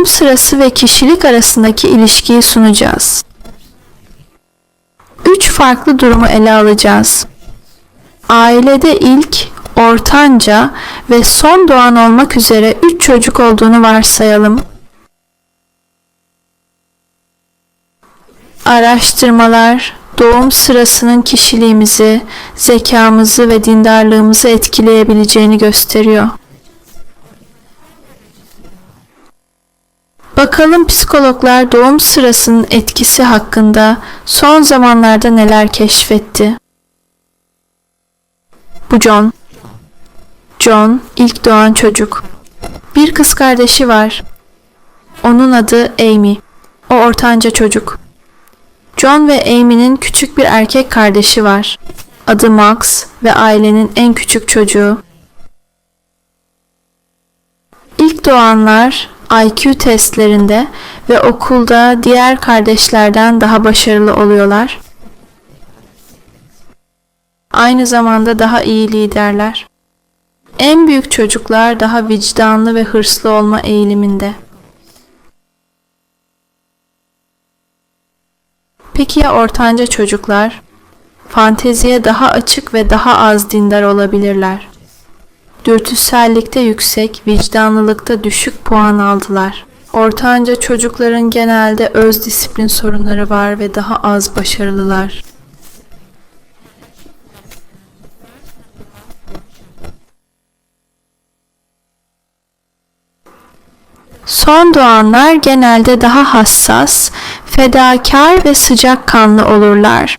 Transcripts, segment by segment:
doğum sırası ve kişilik arasındaki ilişkiyi sunacağız. Üç farklı durumu ele alacağız. Ailede ilk, ortanca ve son doğan olmak üzere üç çocuk olduğunu varsayalım. Araştırmalar doğum sırasının kişiliğimizi, zekamızı ve dindarlığımızı etkileyebileceğini gösteriyor. Bakalım psikologlar doğum sırasının etkisi hakkında son zamanlarda neler keşfetti? Bu John. John ilk doğan çocuk. Bir kız kardeşi var. Onun adı Amy. O ortanca çocuk. John ve Amy'nin küçük bir erkek kardeşi var. Adı Max ve ailenin en küçük çocuğu. İlk doğanlar IQ testlerinde ve okulda diğer kardeşlerden daha başarılı oluyorlar. Aynı zamanda daha iyi liderler. En büyük çocuklar daha vicdanlı ve hırslı olma eğiliminde. Peki ya ortanca çocuklar? Fanteziye daha açık ve daha az dindar olabilirler. Dürtüsellikte yüksek, vicdanlılıkta düşük puan aldılar. Ortanca çocukların genelde öz disiplin sorunları var ve daha az başarılılar. Son doğanlar genelde daha hassas, fedakar ve sıcakkanlı olurlar.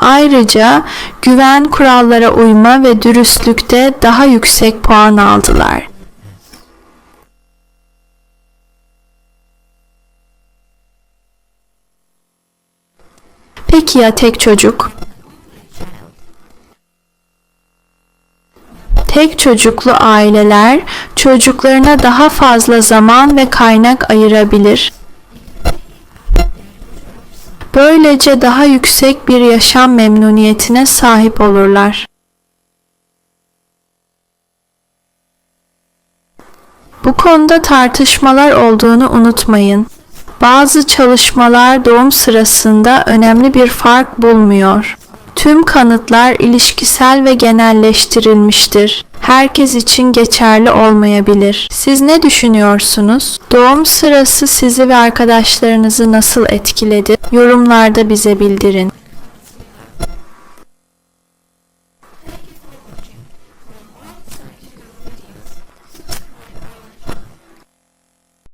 Ayrıca güven kurallara uyma ve dürüstlükte daha yüksek puan aldılar. Peki ya tek çocuk? Tek çocuklu aileler çocuklarına daha fazla zaman ve kaynak ayırabilir. Böylece daha yüksek bir yaşam memnuniyetine sahip olurlar. Bu konuda tartışmalar olduğunu unutmayın. Bazı çalışmalar doğum sırasında önemli bir fark bulmuyor. Tüm kanıtlar ilişkisel ve genelleştirilmiştir. Herkes için geçerli olmayabilir. Siz ne düşünüyorsunuz? Doğum sırası sizi ve arkadaşlarınızı nasıl etkiledi? Yorumlarda bize bildirin.